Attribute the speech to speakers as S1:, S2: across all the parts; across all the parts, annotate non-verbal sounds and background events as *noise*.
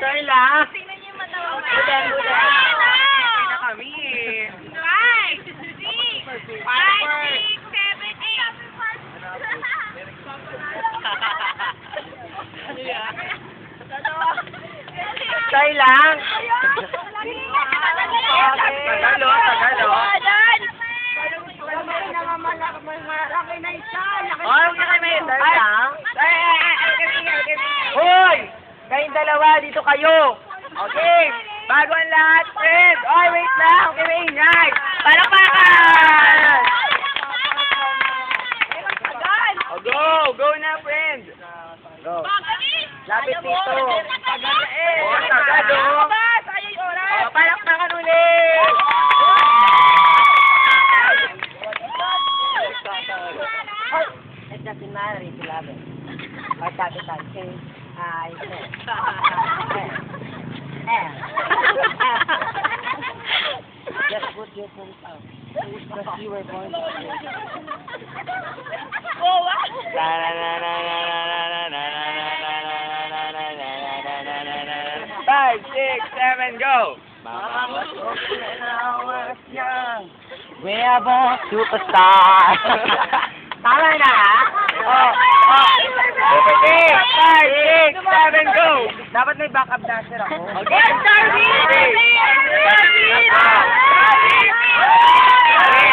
S1: Carla.
S2: Tingnan niyo yung matawa.
S1: Ulan, ulan.
S2: Tingnan
S1: na kami.
S2: Five, six, five, six, seven, eight.
S1: Carla. Carla. Kayong dalawa, dito kayo. Okay. Bago ang lahat, friend. Oy, wait lang. Okay, may ingay. Palakpakan! Oh, go! Go na, friend. Go. Lapit dito. Oh, sagad, oh. Oh, palakpakan ulit.
S3: na Mary Silabe. O sabi ka, si. Just put your phone out. Because you were born to
S1: be. Oh, what? La, la, la, la, la, la, la. Five, six, seven, go! Mama was when I was
S3: young. We're both superstars.
S1: Tama na, ha? Ah, ah. Okay, five, six, seven, go.
S3: Dapat may backup dancer ako.
S1: Yes, Darwin! Darwin! Darwin! Darwin!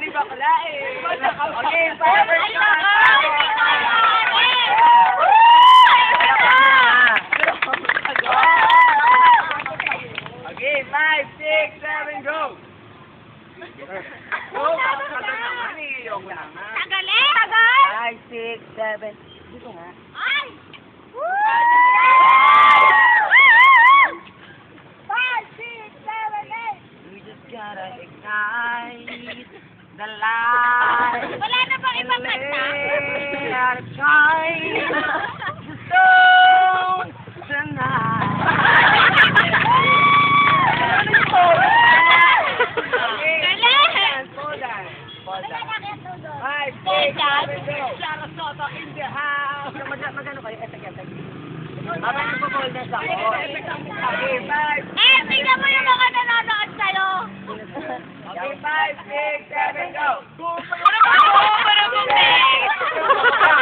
S1: ni bakla eh. Okay, forever Okay, five, six, seven, go! Go! Tagal eh! Tagal!
S3: Five, six, seven...
S1: Habang nagpo-hold dance ako. Okay, five.
S2: Eh, tingnan mo yung mga nanonood sa'yo.
S1: Okay, five, six, seven, go. Five, *laughs*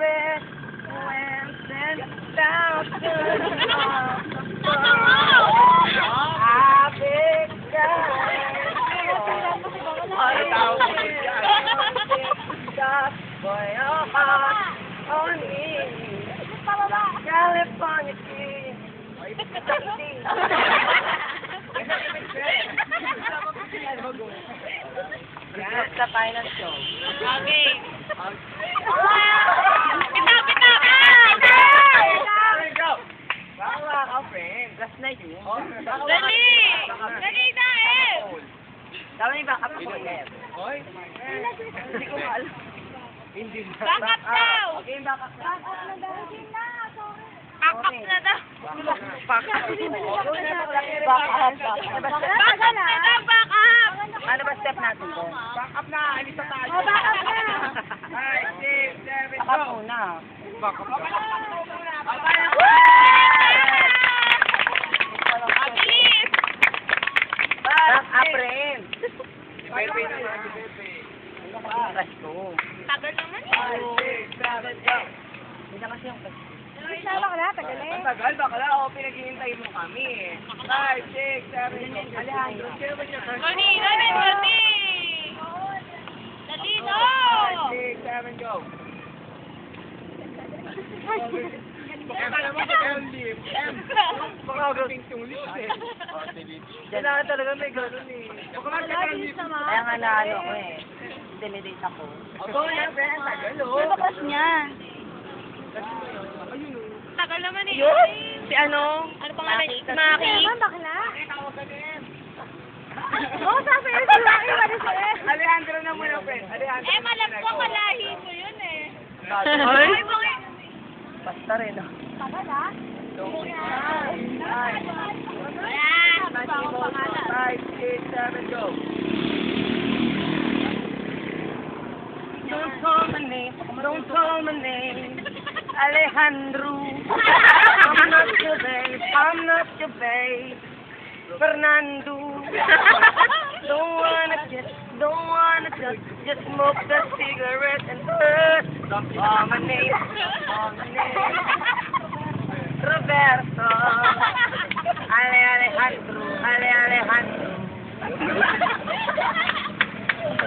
S3: bed when ten thousand
S1: I've
S3: been for your heart on me. California king. Sa final show.
S2: Okay.
S1: Hoy. Hindi ko alam. Hindi na.
S2: Back up daw!
S3: Okay, yung backup na.
S2: Back up na daw. Back up na daw.
S1: Back up.
S2: Back up na daw, back up!
S3: Ano ba step natin?
S1: Back up na. Alis na tayo.
S2: Oh, back up na.
S1: Five, six, seven, go.
S3: muna.
S1: Back up.
S2: Mabilis!
S3: Backup rin.
S1: Pepe na lang, si Pepe.
S3: Yung kasto.
S2: Tagal naman eh.
S3: Hindi na kasi yung kasto.
S2: Sama ka na, tagal eh.
S1: Ang tagal, bakla. O, pinaghihintay mo kami eh. Five, six, seven, go. Alejandro, sino ba siya?
S2: Dali! Dali, no!
S1: Five, six, seven, go. Eh. Kailangan talaga may ganun eh.
S3: Kaya nga na ano ko eh. Intimidate ako.
S1: Ako na, friend. Tagal oh.
S2: Bakas niyan.
S1: Ayun oh.
S2: Tagal naman eh.
S3: Si ano?
S2: Ano pangalan?
S3: Maki.
S2: Maki. bakla? Oo, sabi yun si Maki, wala si
S1: Alejandro na muna, friend. Alejandro.
S2: Eh, malam ko, malahi mo yun eh.
S3: Ay!
S2: Bakit?
S3: Basta rin ah.
S2: Tagal ah.
S1: Five,
S2: Wala, ano ba akong pangalan?
S1: five, six, seven, go.
S3: Don't call my name, don't call my name. Alejandro. I'm not your babe, I'm not your babe. Fernando. Don't wanna kiss, don't wanna touch, just smoke the cigarette and burn. Don't call my name, call my name. Roberto. Ale Alejandro, Ale Alejandro.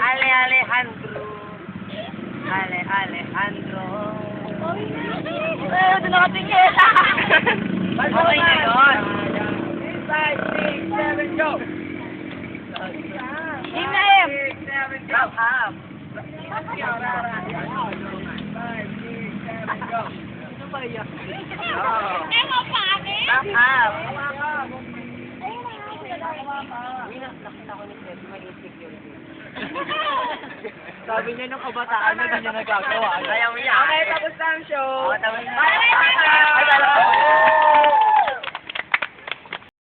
S3: Ale Alejandro. Ale Alejandro. Eh, doon nakatingin. okay na yun.
S1: Five, six, seven, go.
S2: Game na, Em.
S1: Six, seven, go.
S3: Up.
S1: Five, six, seven, go. Ano ba yan? Oh.
S2: Eh, mapangit.
S3: Wrap up.
S1: Sabi niya nung kabataan na niya nagagawa. Okay, tapos na ang show.
S3: Oo, tapos na.
S1: Bye, bye, bye.
S3: Dalawa.